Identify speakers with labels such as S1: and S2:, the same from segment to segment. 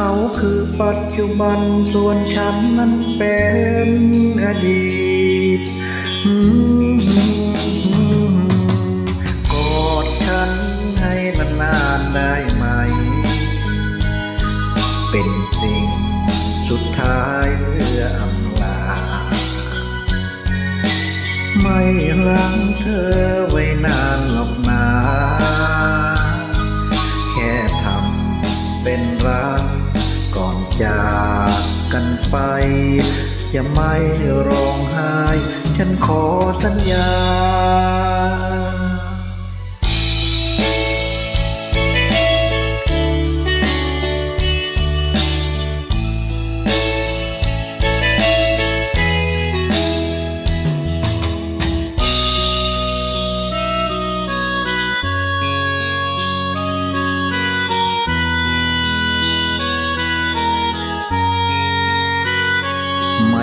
S1: เขาคือปัจจุบันส่วนฉันนั้นเป็นอดีตอืมกอดฉันให้นานๆได้ไหม เป็นสิ่งสุดท้ายเพื่ออำลา ไม่รังเธอ จะไม่ร้องไห้ ฉันขอสัญญา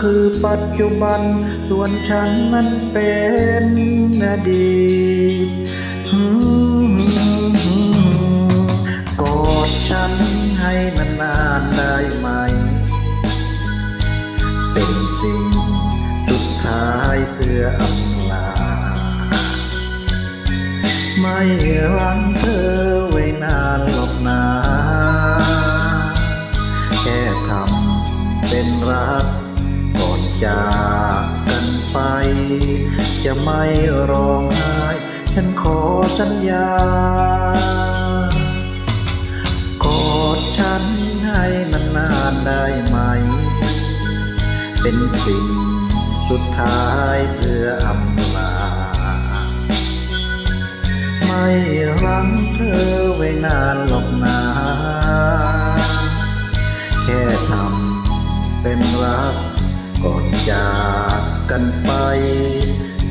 S1: คือปัจจุบัน ส่วนฉันนั้นเป็นอดีตกอดฉันให้นานๆได้ไหม เป็นสิ่งสุดท้ายเพื่ออำลา ไม่รังเธอไว้นานหรอกนาแค่ทำเป็นรัก จากกันไป จะไม่ร้องไห้ ฉันขอสัญญากอดฉันให้นานๆได้ไหม เป็นสิ่งสุดท้ายเพื่ออำลา ไม่รังเธอไว้นาน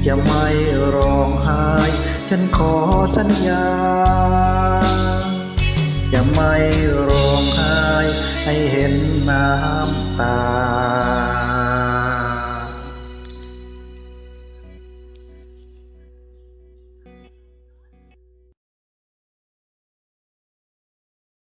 S1: จะไม่ร้องไห้ ฉันขอสัญญา จะไม่